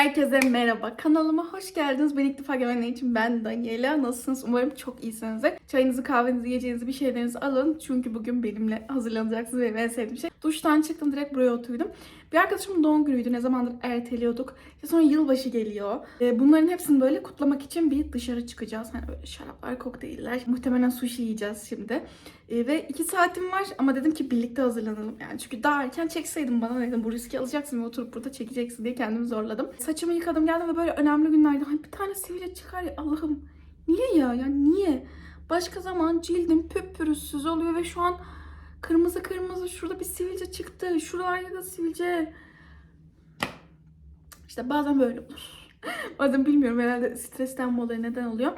Herkese merhaba. Kanalıma hoş geldiniz. Beni ilk defa görenler için ben Daniela. Nasılsınız? Umarım çok iyisinizdir. Çayınızı, kahvenizi, yiyeceğinizi, bir şeylerinizi alın. Çünkü bugün benimle hazırlanacaksınız. Benim en sevdiğim şey. Duştan çıktım direkt buraya oturdum. Bir arkadaşımın doğum günüydü. Ne zamandır erteliyorduk. İşte sonra yılbaşı geliyor. Ee, Bunların hepsini böyle kutlamak için bir dışarı çıkacağız. Hani böyle şaraplar, kokteyller. Muhtemelen sushi yiyeceğiz şimdi. Ee, Ve iki saatim var ama dedim ki birlikte hazırlanalım. Yani çünkü daha erken çekseydin bana dedim bu riski alacaksın ve oturup burada çekeceksin diye kendimi zorladım. Saçımı yıkadım geldim ve böyle önemli günlerde hani bir tane sivilce çıkar ya Allah'ım. Niye ya? Ya niye? Başka zaman cildim püpürüzsüz oluyor ve şu an kırmızı kırmızı şurada bir sivilce çıktı. Şuralarda da sivilce. İşte bazen böyle olur. bazen bilmiyorum herhalde stresten oluyor neden oluyor.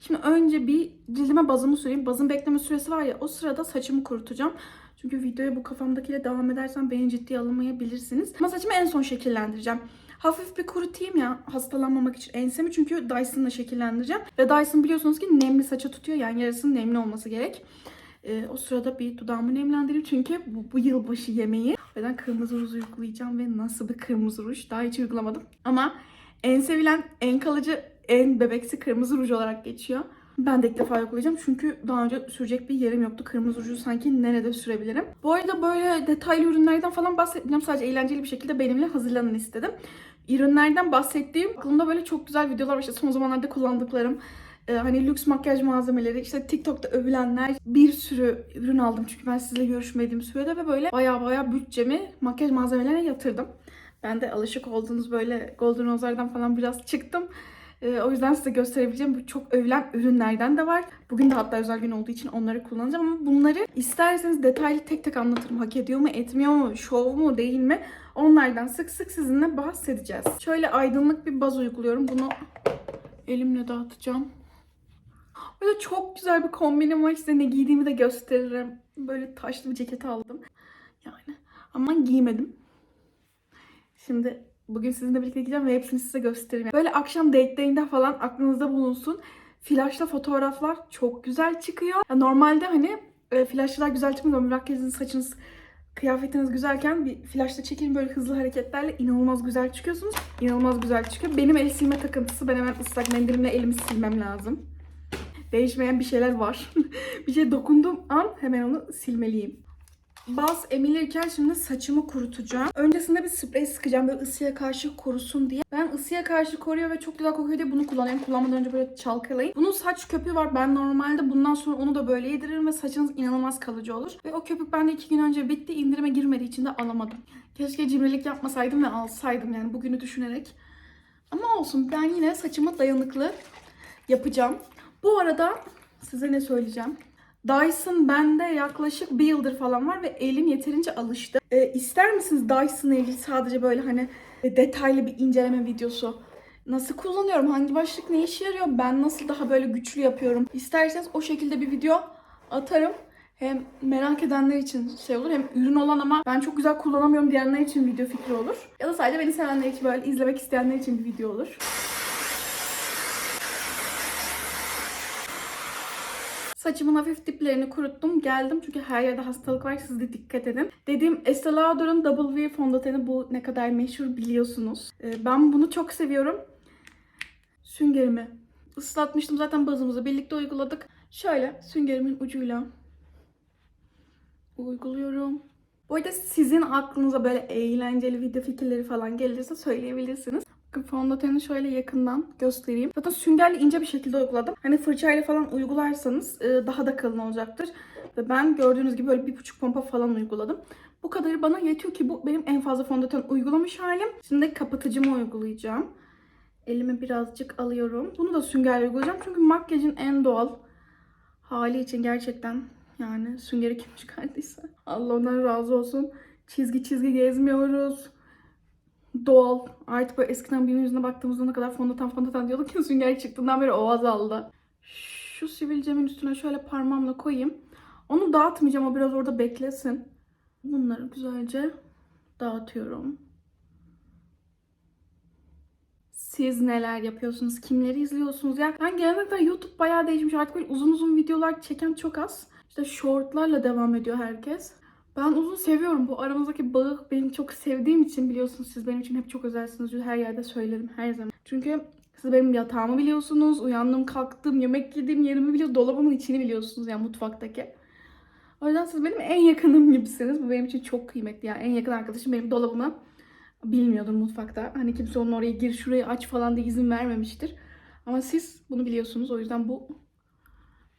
Şimdi önce bir cildime bazımı süreyim. Bazın bekleme süresi var ya o sırada saçımı kurutacağım. Çünkü videoya bu kafamdakiyle devam edersem beni ciddiye alamayabilirsiniz. Ama saçımı en son şekillendireceğim. Hafif bir kurutayım ya hastalanmamak için ensemi çünkü Dyson'la şekillendireceğim. Ve Dyson biliyorsunuz ki nemli saça tutuyor yani yarısının nemli olması gerek. Ee, o sırada bir dudağımı nemlendireyim çünkü bu, bu yılbaşı yemeği. Yüzden kırmızı ruj uygulayacağım ve nasıl bir kırmızı ruj daha hiç uygulamadım. Ama en sevilen, en kalıcı, en bebeksi kırmızı ruj olarak geçiyor. Ben de ilk defa uygulayacağım çünkü daha önce sürecek bir yerim yoktu. Kırmızı ruju sanki nerede sürebilirim. Bu arada böyle detaylı ürünlerden falan bahsetmeyeceğim. Sadece eğlenceli bir şekilde benimle hazırlanın istedim. Ürünlerden bahsettiğim aklımda böyle çok güzel videolar var. İşte son zamanlarda kullandıklarım. Ee, hani lüks makyaj malzemeleri, işte TikTok'ta övülenler. Bir sürü ürün aldım çünkü ben sizinle görüşmediğim sürede ve böyle baya baya bütçemi makyaj malzemelerine yatırdım. Ben de alışık olduğunuz böyle Golden Rose'lardan falan biraz çıktım. Ee, o yüzden size gösterebileceğim bu çok övülen ürünlerden de var. Bugün de hatta özel gün olduğu için onları kullanacağım ama bunları isterseniz detaylı tek tek anlatırım. Hak ediyor mu, etmiyor mu, şov mu, değil mi? Onlardan sık sık sizinle bahsedeceğiz. Şöyle aydınlık bir baz uyguluyorum. Bunu elimle dağıtacağım. Böyle çok güzel bir kombinim var. Size ne giydiğimi de gösteririm. Böyle taşlı bir ceket aldım. Yani ama giymedim. Şimdi bugün sizinle birlikte gideceğim ve hepsini size göstereyim. Böyle akşam date'lerinde falan aklınızda bulunsun. Flaşla fotoğraflar çok güzel çıkıyor. Ya normalde hani e, güzel çıkmıyor. Makyajınız, saçınız, kıyafetiniz güzelken bir flaşla çekin böyle hızlı hareketlerle inanılmaz güzel çıkıyorsunuz. İnanılmaz güzel çıkıyor. Benim el silme takıntısı. Ben hemen ıslak mendilimle elimi silmem lazım. Değişmeyen bir şeyler var. bir şey dokunduğum an hemen onu silmeliyim. Baz emilirken şimdi saçımı kurutacağım. Öncesinde bir sprey sıkacağım böyle ısıya karşı korusun diye. Ben ısıya karşı koruyor ve çok güzel kokuyor diye bunu kullanıyorum. Kullanmadan önce böyle çalkalayayım. Bunun saç köpüğü var. Ben normalde bundan sonra onu da böyle yediririm ve saçınız inanılmaz kalıcı olur. Ve o köpük bende iki gün önce bitti. İndirime girmediği için de alamadım. Keşke cimrilik yapmasaydım ve alsaydım yani bugünü düşünerek. Ama olsun ben yine saçımı dayanıklı yapacağım. Bu arada size ne söyleyeceğim? Dyson bende yaklaşık bir yıldır falan var ve elim yeterince alıştı. Ee, ister misiniz Dyson'la ilgili sadece böyle hani e, detaylı bir inceleme videosu? Nasıl kullanıyorum? Hangi başlık ne işe yarıyor? Ben nasıl daha böyle güçlü yapıyorum? İsterseniz o şekilde bir video atarım. Hem merak edenler için şey olur hem ürün olan ama ben çok güzel kullanamıyorum diyenler için video fikri olur. Ya da sadece beni sevenler için böyle izlemek isteyenler için bir video olur. Saçımın hafif diplerini kuruttum. Geldim çünkü her yerde hastalık var. Siz de dikkat edin. Dediğim Estee Lauder'ın V fondöteni bu ne kadar meşhur biliyorsunuz. Ee, ben bunu çok seviyorum. Süngerimi ıslatmıştım. Zaten bazımızı birlikte uyguladık. Şöyle süngerimin ucuyla uyguluyorum. Bu arada sizin aklınıza böyle eğlenceli video fikirleri falan gelirse söyleyebilirsiniz. Fondöteni şöyle yakından göstereyim. Zaten süngerle ince bir şekilde uyguladım. Hani fırçayla falan uygularsanız e, daha da kalın olacaktır. Ve ben gördüğünüz gibi böyle bir buçuk pompa falan uyguladım. Bu kadarı bana yetiyor ki bu benim en fazla fondöten uygulamış halim. Şimdi kapatıcımı uygulayacağım. Elime birazcık alıyorum. Bunu da süngerle uygulayacağım. Çünkü makyajın en doğal hali için gerçekten yani süngeri kim çıkardıysa. Allah ondan razı olsun. Çizgi çizgi gezmiyoruz doğal. Artık böyle eskiden birinin yüzüne baktığımızda ne kadar fondöten fondöten diyorduk ki sünger çıktığından beri o azaldı. Şu sivilcemin üstüne şöyle parmağımla koyayım. Onu dağıtmayacağım o biraz orada beklesin. Bunları güzelce dağıtıyorum. Siz neler yapıyorsunuz? Kimleri izliyorsunuz? Ya ben genellikle YouTube bayağı değişmiş. Artık böyle uzun uzun videolar çeken çok az. İşte shortlarla devam ediyor herkes. Ben uzun seviyorum. Bu aramızdaki bağı benim çok sevdiğim için biliyorsunuz siz benim için hep çok özelsiniz. Her yerde söylerim her zaman. Çünkü siz benim yatağımı biliyorsunuz. Uyandım, kalktım, yemek yediğim yerimi biliyorsunuz. Dolabımın içini biliyorsunuz yani mutfaktaki. O yüzden siz benim en yakınım gibisiniz. Bu benim için çok kıymetli. Yani en yakın arkadaşım benim dolabımı bilmiyordur mutfakta. Hani kimse onun oraya gir şurayı aç falan diye izin vermemiştir. Ama siz bunu biliyorsunuz. O yüzden bu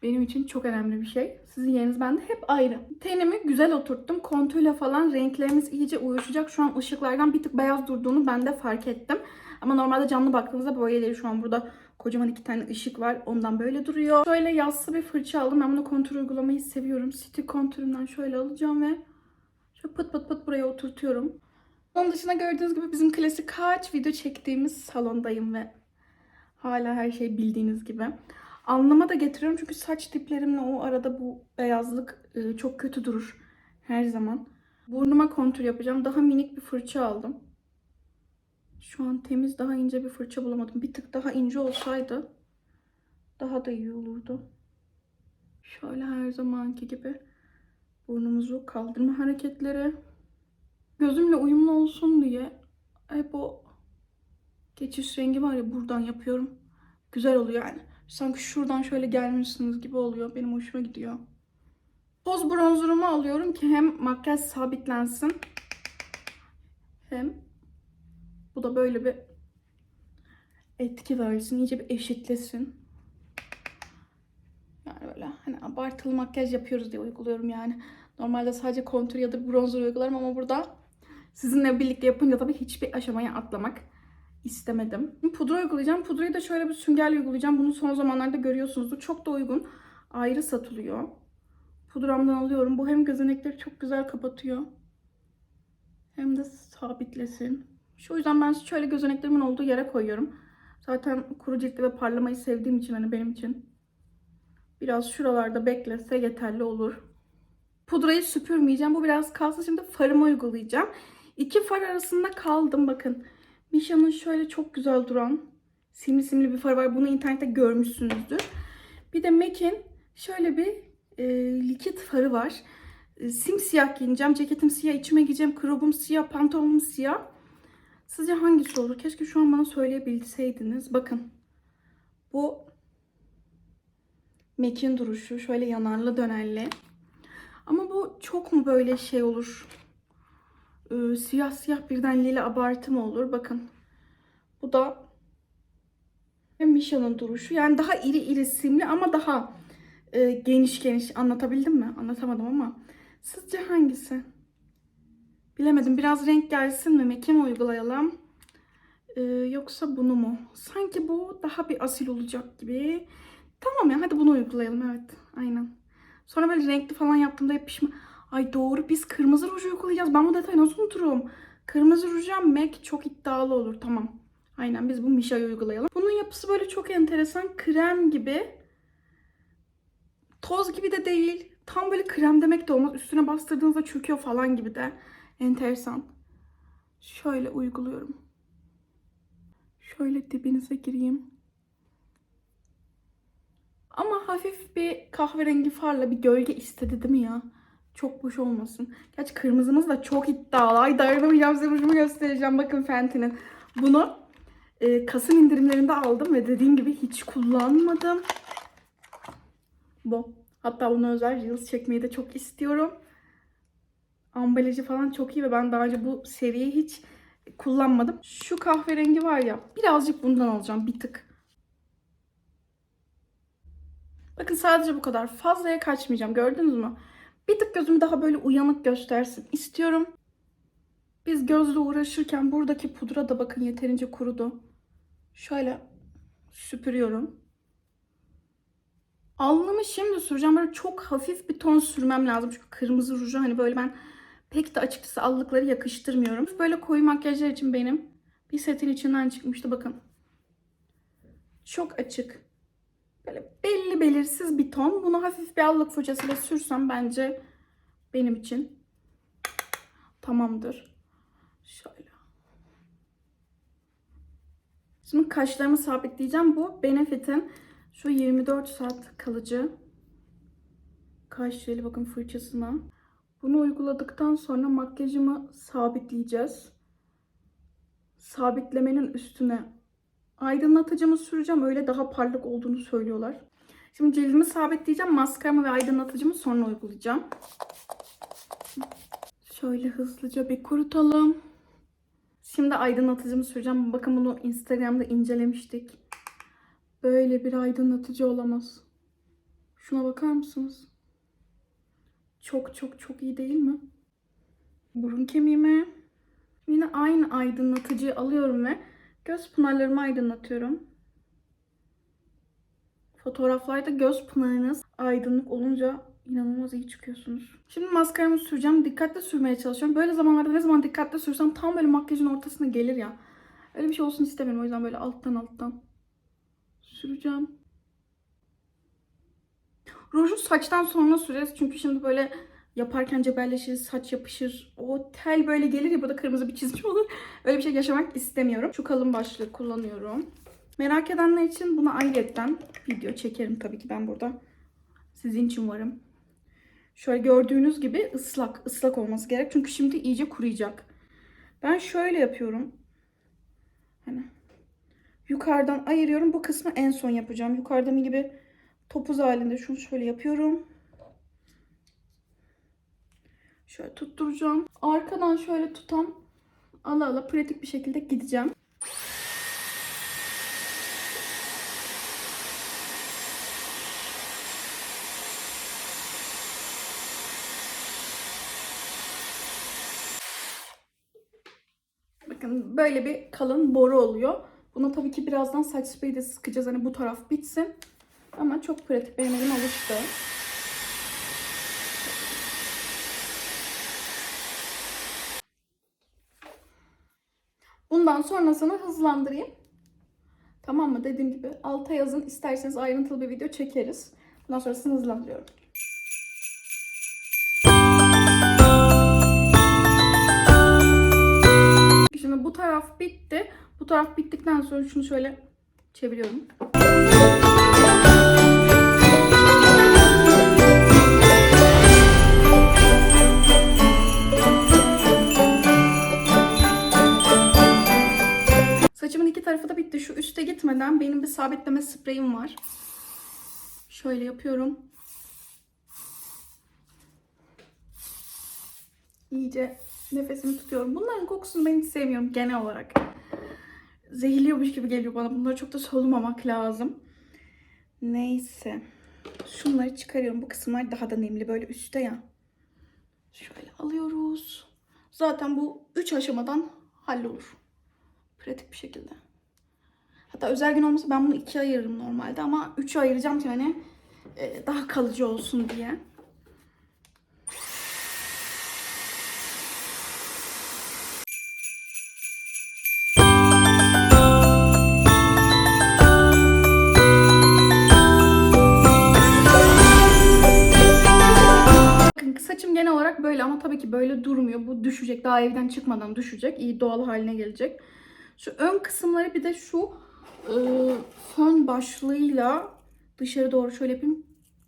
benim için çok önemli bir şey. Sizin yeriniz bende hep ayrı. Tenimi güzel oturttum. Kontuyla falan renklerimiz iyice uyuşacak. Şu an ışıklardan bir tık beyaz durduğunu ben de fark ettim. Ama normalde canlı baktığınızda böyle. Şu an burada kocaman iki tane ışık var. Ondan böyle duruyor. Şöyle yassı bir fırça aldım. Ben bunu kontur uygulamayı seviyorum. City kontüründen şöyle alacağım ve şöyle pıt pıt pıt buraya oturtuyorum. Onun dışında gördüğünüz gibi bizim klasik kaç video çektiğimiz salondayım ve hala her şey bildiğiniz gibi. Anlama da getiriyorum çünkü saç diplerimle o arada bu beyazlık e, çok kötü durur her zaman. Burnuma kontür yapacağım. Daha minik bir fırça aldım. Şu an temiz daha ince bir fırça bulamadım. Bir tık daha ince olsaydı daha da iyi olurdu. Şöyle her zamanki gibi burnumuzu kaldırma hareketleri. Gözümle uyumlu olsun diye hep o geçiş rengi var ya buradan yapıyorum. Güzel oluyor yani. Sanki şuradan şöyle gelmişsiniz gibi oluyor. Benim hoşuma gidiyor. Toz bronzerumu alıyorum ki hem makyaj sabitlensin. Hem bu da böyle bir etki versin. iyice bir eşitlesin. Yani böyle hani abartılı makyaj yapıyoruz diye uyguluyorum yani. Normalde sadece kontür ya da bronzer uygularım ama burada sizinle birlikte yapınca tabii hiçbir aşamaya atlamak istemedim. Pudra uygulayacağım. Pudrayı da şöyle bir süngerle uygulayacağım. Bunu son zamanlarda görüyorsunuzdur. Çok da uygun. Ayrı satılıyor. Pudramdan alıyorum. Bu hem gözenekleri çok güzel kapatıyor. Hem de sabitlesin. Şu yüzden ben şöyle gözeneklerimin olduğu yere koyuyorum. Zaten kuru ciltli ve parlamayı sevdiğim için hani benim için biraz şuralarda beklese yeterli olur. Pudrayı süpürmeyeceğim. Bu biraz kalsın. Şimdi farımı uygulayacağım. İki far arasında kaldım bakın. Misha'nın şöyle çok güzel duran simli simli bir farı var. Bunu internette görmüşsünüzdür. Bir de MAC'in şöyle bir e, likit farı var. E, simsiyah giyineceğim. Ceketim siyah, içime giyeceğim. Krobum siyah, pantolonum siyah. Sizce hangisi olur? Keşke şu an bana söyleyebilseydiniz. Bakın. Bu MAC'in duruşu. Şöyle yanarlı dönerli. Ama bu çok mu böyle şey olur? Ee, siyah siyah birden lila abartı mı olur? Bakın. Bu da Misha'nın duruşu. Yani daha iri iri simli ama daha e, geniş geniş. Anlatabildim mi? Anlatamadım ama. Sizce hangisi? Bilemedim. Biraz renk gelsin mi? Mekim uygulayalım. Ee, yoksa bunu mu? Sanki bu daha bir asil olacak gibi. Tamam ya hadi bunu uygulayalım. Evet. Aynen. Sonra böyle renkli falan yaptığımda hep pişman. Ay doğru biz kırmızı ruj uygulayacağız. Ben bu detayı nasıl unuturum? Kırmızı ruja MAC çok iddialı olur. Tamam. Aynen biz bu Misha'yı uygulayalım. Bunun yapısı böyle çok enteresan. Krem gibi. Toz gibi de değil. Tam böyle krem demek de olmaz. Üstüne bastırdığınızda çöküyor falan gibi de. Enteresan. Şöyle uyguluyorum. Şöyle dibinize gireyim. Ama hafif bir kahverengi farla bir gölge istedi değil mi ya? Çok boş olmasın. Gerçi kırmızımız da çok iddialı. Ay dayanamayacağım size rujumu göstereceğim. Bakın Fenty'nin. Bunu e, Kasım indirimlerinde aldım ve dediğim gibi hiç kullanmadım. Bu. Hatta bunu özel Reels çekmeyi de çok istiyorum. Ambalajı falan çok iyi ve ben daha önce bu seriyi hiç kullanmadım. Şu kahverengi var ya birazcık bundan alacağım bir tık. Bakın sadece bu kadar. Fazlaya kaçmayacağım. Gördünüz mü? Bir tık gözümü daha böyle uyanık göstersin istiyorum. Biz gözle uğraşırken buradaki pudra da bakın yeterince kurudu. Şöyle süpürüyorum. Alnımı şimdi süreceğim. Böyle çok hafif bir ton sürmem lazım. Çünkü kırmızı ruju hani böyle ben pek de açıkçası allıkları yakıştırmıyorum. Böyle koyu makyajlar için benim bir setin içinden çıkmıştı bakın. Çok açık. Böyle belli belirsiz bir ton. Bunu hafif bir allık fırçasıyla sürsem bence benim için tamamdır. Şöyle. Şimdi kaşlarımı sabitleyeceğim. Bu Benefit'in şu 24 saat kalıcı kaş jeli bakın fırçasına. Bunu uyguladıktan sonra makyajımı sabitleyeceğiz. Sabitlemenin üstüne aydınlatıcımı süreceğim. Öyle daha parlak olduğunu söylüyorlar. Şimdi cildimi sabitleyeceğim. Maskaramı ve aydınlatıcımı sonra uygulayacağım. Şöyle hızlıca bir kurutalım. Şimdi aydınlatıcımı süreceğim. Bakın bunu Instagram'da incelemiştik. Böyle bir aydınlatıcı olamaz. Şuna bakar mısınız? Çok çok çok iyi değil mi? Burun kemiğime yine aynı aydınlatıcıyı alıyorum ve göz pınarlarımı aydınlatıyorum. Fotoğraflarda göz pınarınız aydınlık olunca inanılmaz iyi çıkıyorsunuz. Şimdi maskaramı süreceğim. Dikkatli sürmeye çalışıyorum. Böyle zamanlarda ne zaman dikkatli sürsem tam böyle makyajın ortasına gelir ya. Öyle bir şey olsun istemiyorum. O yüzden böyle alttan alttan süreceğim. Ruju saçtan sonra süreceğiz. Çünkü şimdi böyle yaparken cebelleşir, saç yapışır. O tel böyle gelir ya burada kırmızı bir çizgi olur. Öyle bir şey yaşamak istemiyorum. Şu kalın başlığı kullanıyorum. Merak edenler için buna ayrıyetten video çekerim tabii ki ben burada. Sizin için varım. Şöyle gördüğünüz gibi ıslak, ıslak olması gerek. Çünkü şimdi iyice kuruyacak. Ben şöyle yapıyorum. Hani yukarıdan ayırıyorum. Bu kısmı en son yapacağım. Yukarıdan gibi topuz halinde şunu şöyle yapıyorum. Şöyle tutturacağım. Arkadan şöyle tutam. Ala ala pratik bir şekilde gideceğim. Bakın böyle bir kalın boru oluyor. Buna tabii ki birazdan saç spreyi de sıkacağız. Hani bu taraf bitsin. Ama çok pratik. Benim elim alıştı. Bundan sonrasını hızlandırayım. Tamam mı? Dediğim gibi alta yazın. İsterseniz ayrıntılı bir video çekeriz. Bundan sonrasını hızlandırıyorum. Şimdi bu taraf bitti. Bu taraf bittikten sonra şunu şöyle çeviriyorum. Tarafı da bitti. Şu üste gitmeden benim bir sabitleme spreyim var. Şöyle yapıyorum. İyice nefesimi tutuyorum. Bunların kokusunu ben hiç sevmiyorum genel olarak. Zehirliyormuş gibi geliyor bana. Bunları çok da solumamak lazım. Neyse. Şunları çıkarıyorum. Bu kısımlar daha da nemli. Böyle üstte ya. Şöyle alıyoruz. Zaten bu üç aşamadan hallolur. Pratik bir şekilde. Hatta özel gün olmasa ben bunu ikiye ayırırım normalde ama üçe ayıracağım ki hani e, daha kalıcı olsun diye. Genel olarak böyle ama tabii ki böyle durmuyor. Bu düşecek. Daha evden çıkmadan düşecek. İyi doğal haline gelecek. Şu ön kısımları bir de şu e, fön başlığıyla dışarı doğru şöyle yapayım.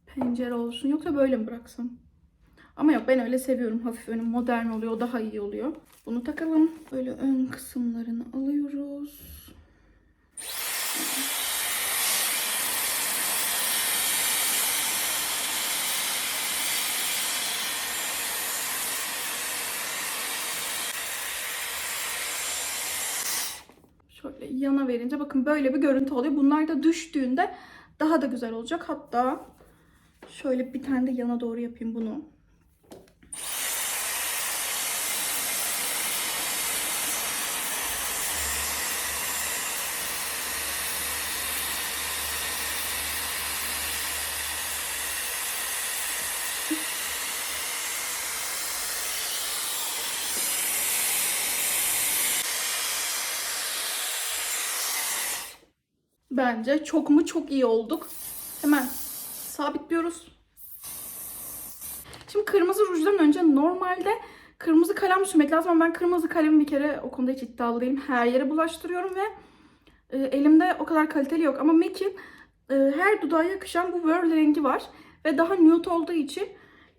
Pencere olsun. Yoksa böyle mi bıraksam? Ama yok ben öyle seviyorum. Hafif önüm modern oluyor. Daha iyi oluyor. Bunu takalım. Böyle ön kısımlarını alıyoruz. Şöyle yana verince bakın böyle bir görüntü oluyor. Bunlar da düştüğünde daha da güzel olacak. Hatta şöyle bir tane de yana doğru yapayım bunu. Bence çok mu çok iyi olduk. Hemen sabitliyoruz. Şimdi kırmızı rujdan önce normalde kırmızı kalem sürmek lazım ama ben kırmızı kalemi bir kere o konuda hiç iddialı değilim. Her yere bulaştırıyorum ve e, elimde o kadar kaliteli yok. Ama MAC'in e, her dudağa yakışan bu Whirl rengi var. Ve daha nude olduğu için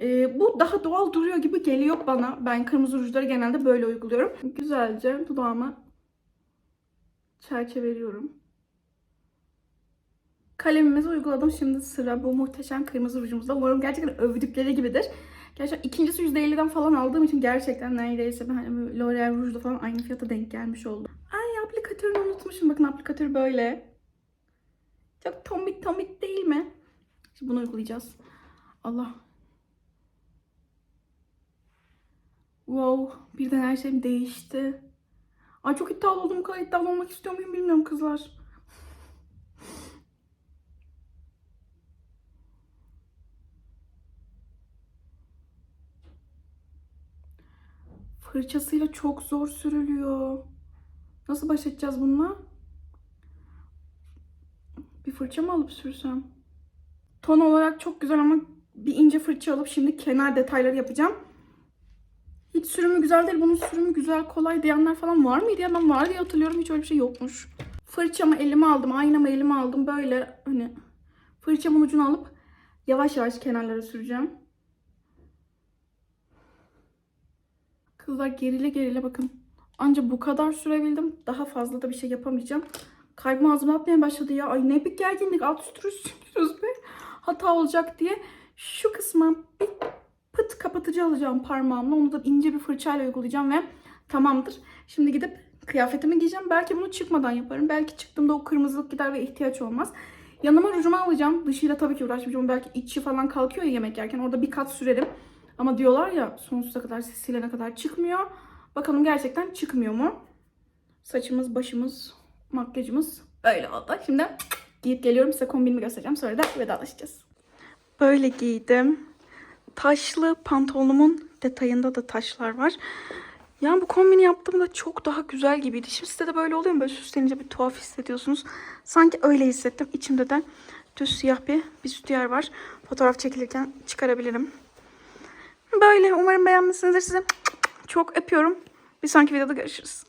Ee, bu daha doğal duruyor gibi geliyor bana. Ben kırmızı rujları genelde böyle uyguluyorum. Güzelce dudağıma çerçeveliyorum. Kalemimizi uyguladım. Şimdi sıra bu muhteşem kırmızı rujumuzda. Umarım gerçekten övdükleri gibidir. Gerçekten ikincisi %50'den falan aldığım için gerçekten neredeyse hani L'Oreal rujda falan aynı fiyata denk gelmiş oldu. Ay aplikatörünü unutmuşum. Bakın aplikatör böyle. Çok tombik tombik değil mi? Şimdi bunu uygulayacağız. Allah. Wow. Birden her şey değişti. Ay çok iddialı oldum. Bu kadar iddialı olmak istiyor muyum bilmiyorum kızlar. Fırçasıyla çok zor sürülüyor. Nasıl baş edeceğiz bununla? Bir fırça mı alıp sürsem? Ton olarak çok güzel ama bir ince fırça alıp şimdi kenar detayları yapacağım. Hiç sürümü güzel değil. Bunun sürümü güzel, kolay diyenler falan var mıydı ya? Ben var diye hatırlıyorum. Hiç öyle bir şey yokmuş. Fırçamı elime aldım. Aynamı elime aldım. Böyle hani fırçamın ucunu alıp yavaş yavaş kenarlara süreceğim. Kızlar gerile gerile bakın. Anca bu kadar sürebildim. Daha fazla da bir şey yapamayacağım. Kalbim ağzıma atmaya başladı ya. Ay ne bir gerginlik. Alt üstü sürüyoruz be. Hata olacak diye. Şu kısma bir pıt kapatıcı alacağım parmağımla. Onu da ince bir fırçayla uygulayacağım ve tamamdır. Şimdi gidip kıyafetimi giyeceğim. Belki bunu çıkmadan yaparım. Belki çıktığımda o kırmızılık gider ve ihtiyaç olmaz. Yanıma rujumu alacağım. Dışıyla tabii ki uğraşmayacağım. Belki içi falan kalkıyor ya yemek yerken. Orada bir kat sürerim. Ama diyorlar ya sonsuza kadar silene kadar çıkmıyor. Bakalım gerçekten çıkmıyor mu? Saçımız, başımız, makyajımız böyle oldu. Şimdi giyip geliyorum size kombinimi göstereceğim. Sonra da vedalaşacağız. Böyle giydim. Taşlı pantolonumun detayında da taşlar var. Yani bu kombini yaptığımda çok daha güzel gibiydi. Şimdi size de böyle oluyor mu? Böyle süslenince bir tuhaf hissediyorsunuz. Sanki öyle hissettim. İçimde de düz siyah bir bir sütyer var. Fotoğraf çekilirken çıkarabilirim. Böyle. Umarım beğenmişsinizdir size. Çok öpüyorum. Bir sonraki videoda görüşürüz.